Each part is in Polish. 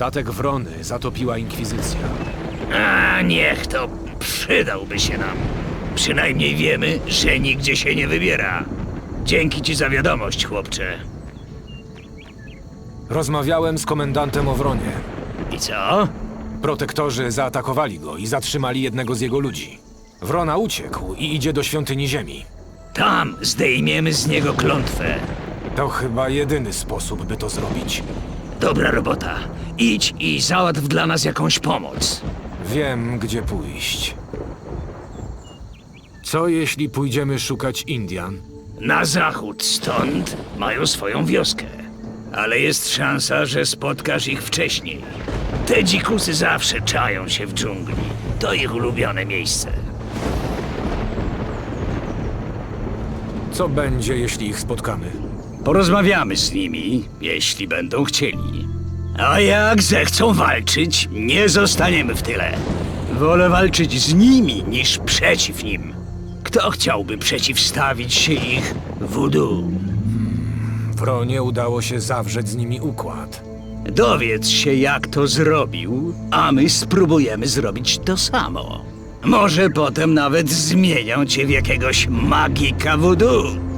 Statek Wrony zatopiła inkwizycja. A niech to przydałby się nam. Przynajmniej wiemy, że nigdzie się nie wybiera. Dzięki ci za wiadomość, chłopcze. Rozmawiałem z komendantem o Wronie. I co? Protektorzy zaatakowali go i zatrzymali jednego z jego ludzi. Wrona uciekł i idzie do świątyni ziemi. Tam zdejmiemy z niego klątwę. To chyba jedyny sposób, by to zrobić. Dobra robota. Idź i załatw dla nas jakąś pomoc. Wiem, gdzie pójść. Co jeśli pójdziemy szukać Indian? Na zachód stąd mają swoją wioskę. Ale jest szansa, że spotkasz ich wcześniej. Te dzikusy zawsze czają się w dżungli. To ich ulubione miejsce. Co będzie, jeśli ich spotkamy? Porozmawiamy z nimi, jeśli będą chcieli. A jak zechcą walczyć, nie zostaniemy w tyle. Wolę walczyć z nimi niż przeciw nim. Kto chciałby przeciwstawić się ich voodoo? Wronie udało się zawrzeć z nimi układ. Dowiedz się, jak to zrobił, a my spróbujemy zrobić to samo. Może potem nawet zmienią cię w jakiegoś magika voodoo.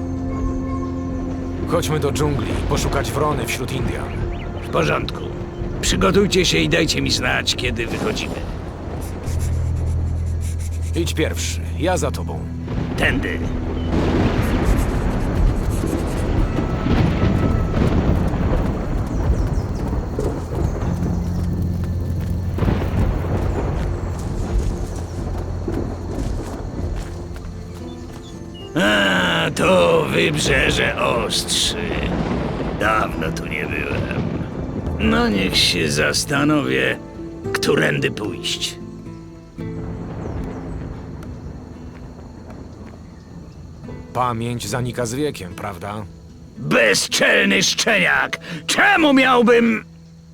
Chodźmy do dżungli, poszukać Wrony wśród Indian. W porządku. Przygotujcie się i dajcie mi znać, kiedy wychodzimy. Idź pierwszy, ja za tobą. Tędy. Wybrzeże Ostrzy. Dawno tu nie byłem. No niech się zastanowię, którędy pójść. Pamięć zanika z wiekiem, prawda? Bezczelny szczeniak! Czemu miałbym...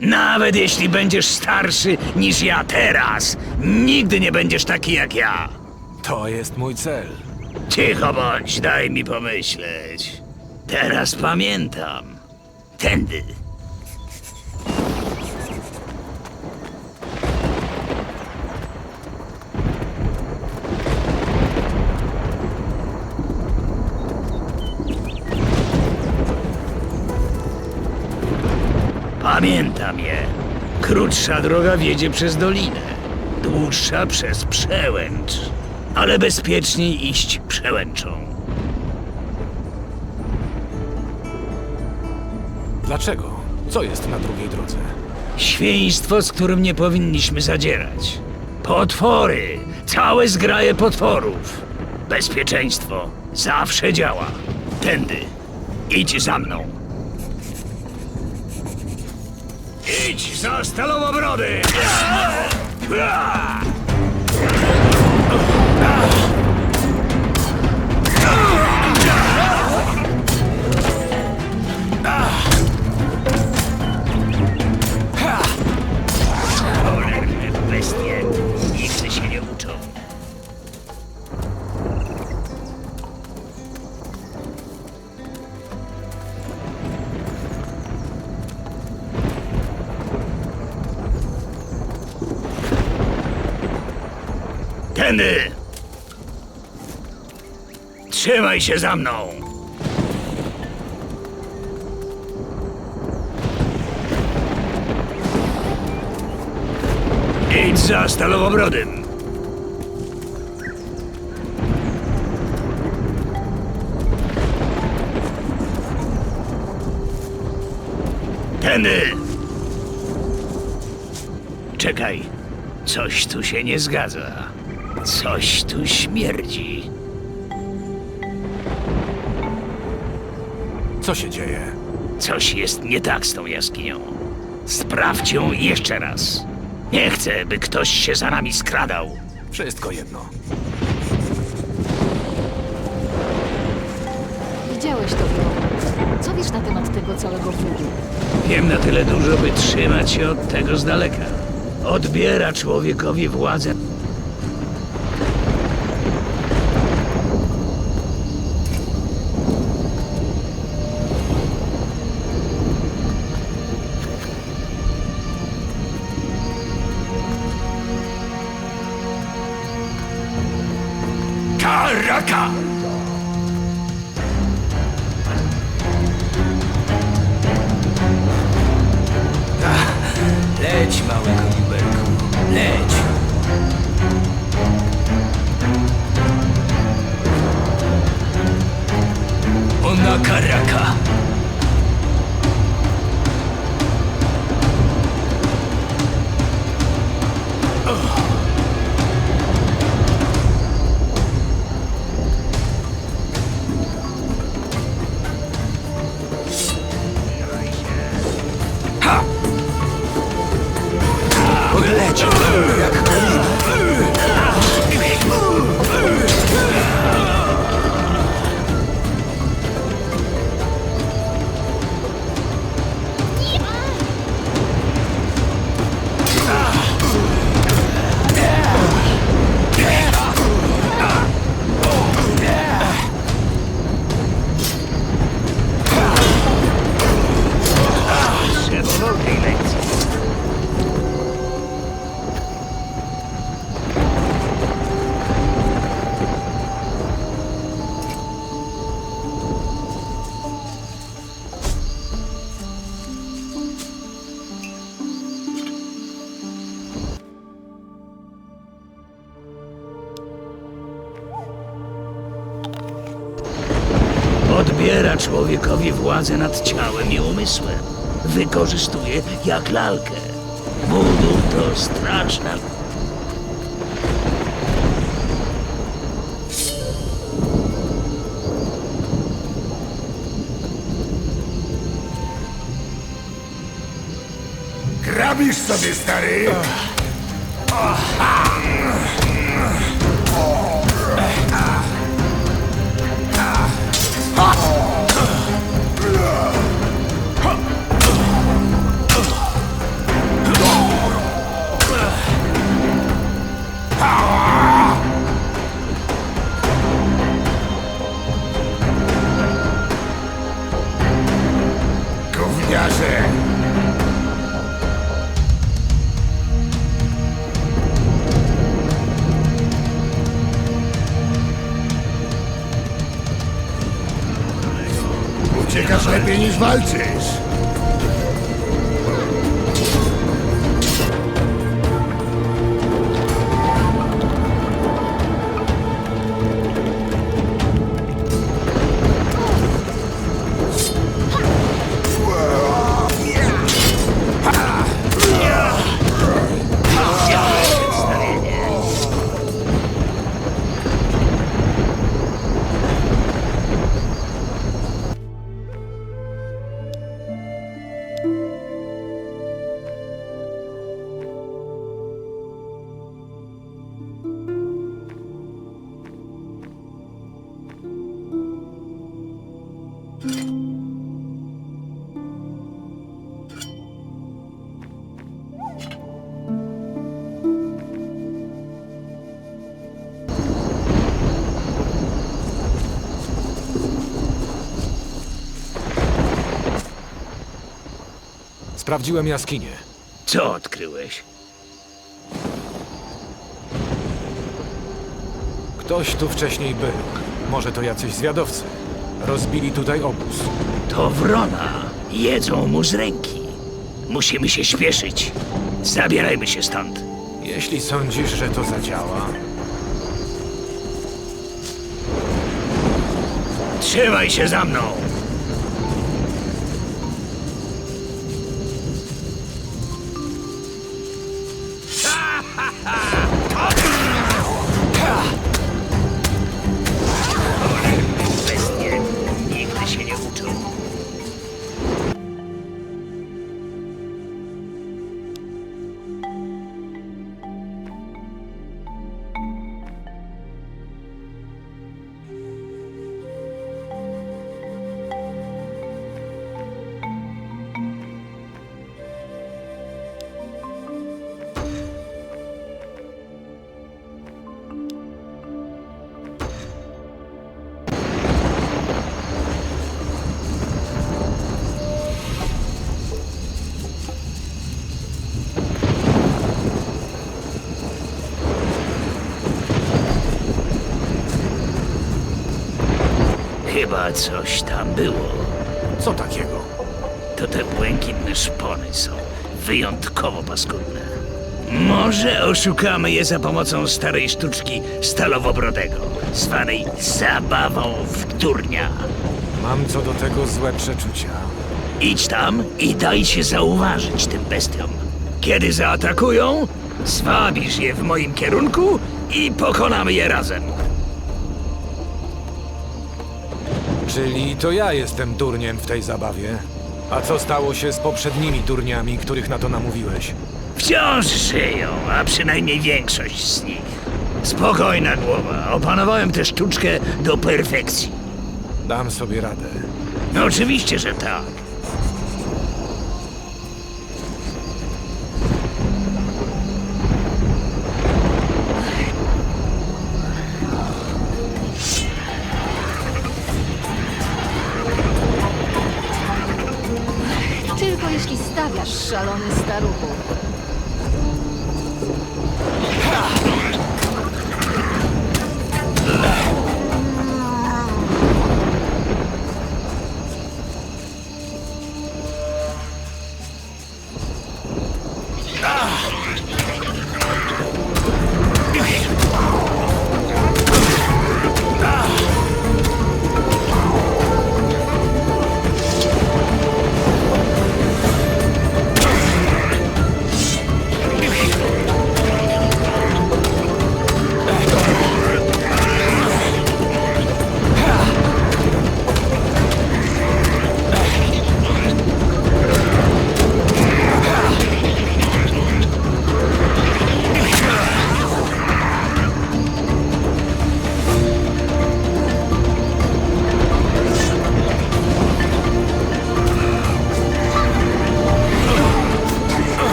Nawet jeśli będziesz starszy niż ja teraz, nigdy nie będziesz taki jak ja. To jest mój cel. Cicho bądź, daj mi pomyśleć. Teraz pamiętam. Tędy. Pamiętam je. Krótsza droga wiedzie przez dolinę, dłuższa przez przełęcz, ale bezpieczniej iść przełęczą. Dlaczego? Co jest na drugiej drodze? Świństwo, z którym nie powinniśmy zadzierać. Potwory! Całe zgraje potworów! Bezpieczeństwo zawsze działa. Tędy. Idź za mną. Idź za stalowobrody! Cholerne Trzymaj się za mną! Idź za stalowobrodym. Tędy! Czekaj, coś tu się nie zgadza. Coś tu śmierdzi. Co się dzieje? Coś jest nie tak z tą jaskinią. Sprawdź ją jeszcze raz. Nie chcę, by ktoś się za nami skradał. Wszystko jedno. Widziałeś to, Bro. Co wiesz na temat tego całego voodoo? Wiem na tyle dużo, by trzymać się od tego z daleka. Odbiera człowiekowi władzę. Leć, mały koniuberku, leć! Ona karaka! Władzę nad ciałem i umysłem. Wykorzystuje jak lalkę. Budur to straszna Grabisz sobie, stary? Gówniarze! Sprawdziłem jaskinię. Co odkryłeś? Ktoś tu wcześniej był. Może to jacyś zwiadowcy. Rozbili tutaj obóz. To wrona. Jedzą mu z ręki. Musimy się śpieszyć. Zabierajmy się stąd. Jeśli sądzisz, że to zadziała, Trzymaj się za mną. Chyba coś tam było. Co takiego? To te błękitne szpony są wyjątkowo paskudne. Może oszukamy je za pomocą starej sztuczki stalowobrodego, zwanej zabawą w turnia. Mam co do tego złe przeczucia. Idź tam i daj się zauważyć tym bestiom. Kiedy zaatakują, zwabisz je w moim kierunku i pokonamy je razem. Czyli to ja jestem durniem w tej zabawie? A co stało się z poprzednimi durniami, których na to namówiłeś? Wciąż żyją, a przynajmniej większość z nich. Spokojna głowa, opanowałem tę sztuczkę do perfekcji. Dam sobie radę. No oczywiście, że tak. Szalony staruchu.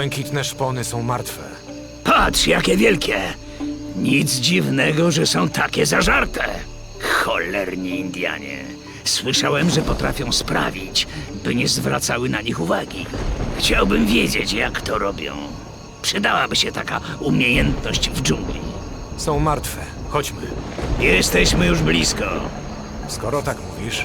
Błękitne szpony są martwe. Patrz, jakie wielkie! Nic dziwnego, że są takie zażarte. Cholerni Indianie. Słyszałem, że potrafią sprawić, by nie zwracały na nich uwagi. Chciałbym wiedzieć, jak to robią. Przydałaby się taka umiejętność w dżungli. Są martwe. Chodźmy. Jesteśmy już blisko. Skoro tak mówisz.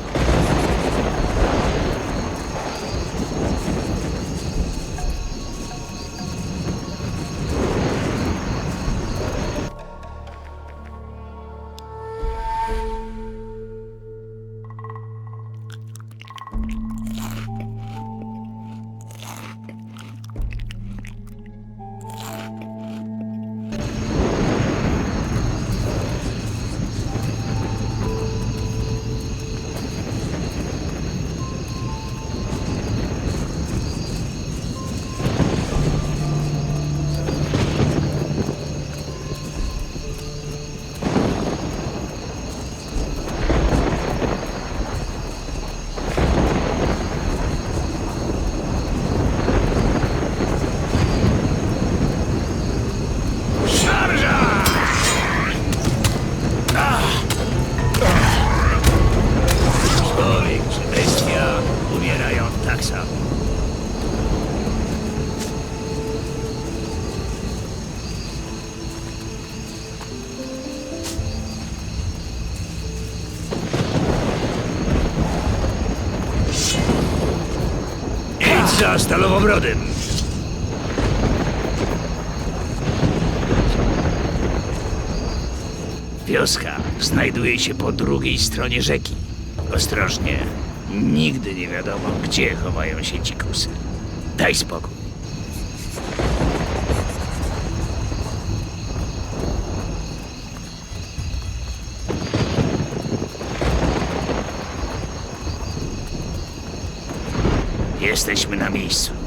Wioska znajduje się po drugiej stronie rzeki. Ostrożnie. Nigdy nie wiadomo, gdzie chowają się dzikusy. Daj spokój. Jesteśmy na miejscu.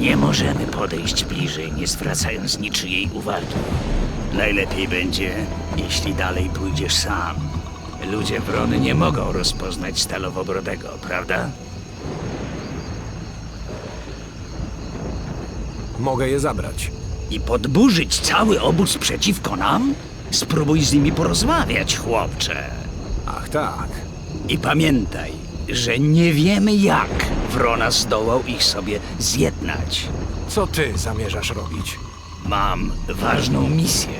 Nie możemy podejść bliżej, nie zwracając niczyjej uwagi. Najlepiej będzie, jeśli dalej pójdziesz sam. Ludzie Wrony nie mogą rozpoznać Stalowobrodego, prawda? Mogę je zabrać. I podburzyć cały obóz przeciwko nam? Spróbuj z nimi porozmawiać, chłopcze. Ach tak. I pamiętaj, że nie wiemy jak Wrona zdołał ich sobie zjednać. Co ty zamierzasz robić? Mam ważną misję.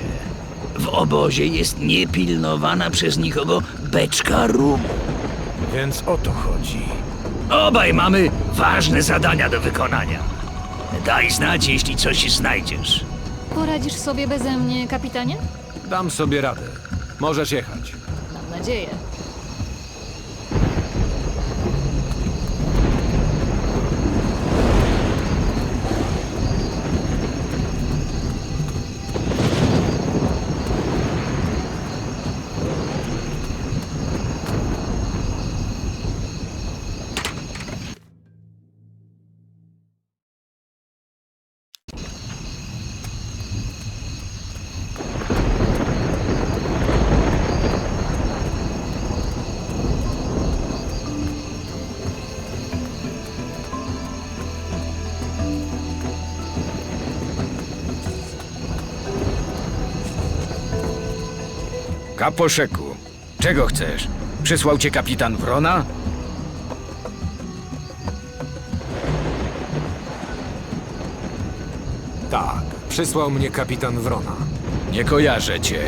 W obozie jest niepilnowana przez nikogo beczka rumu. Więc o to chodzi. Obaj mamy ważne zadania do wykonania. Daj znać, jeśli coś znajdziesz. Poradzisz sobie beze mnie, kapitanie? Dam sobie radę. Możesz jechać. Mam nadzieję. Kaposzeku, czego chcesz? Przysłał cię kapitan Wrona? Tak. Przysłał mnie kapitan Wrona. Nie kojarzę cię.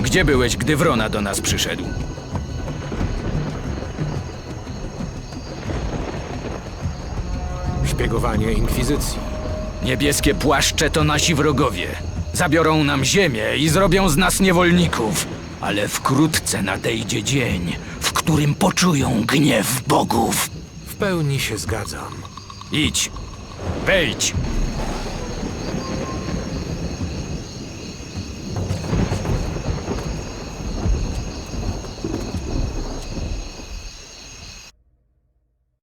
Gdzie byłeś, gdy Wrona do nas przyszedł? Szpiegowanie inkwizycji. Niebieskie płaszcze to nasi wrogowie. Zabiorą nam ziemię i zrobią z nas niewolników. Ale wkrótce nadejdzie dzień, w którym poczują gniew bogów. W pełni się zgadzam. Idź, wejdź.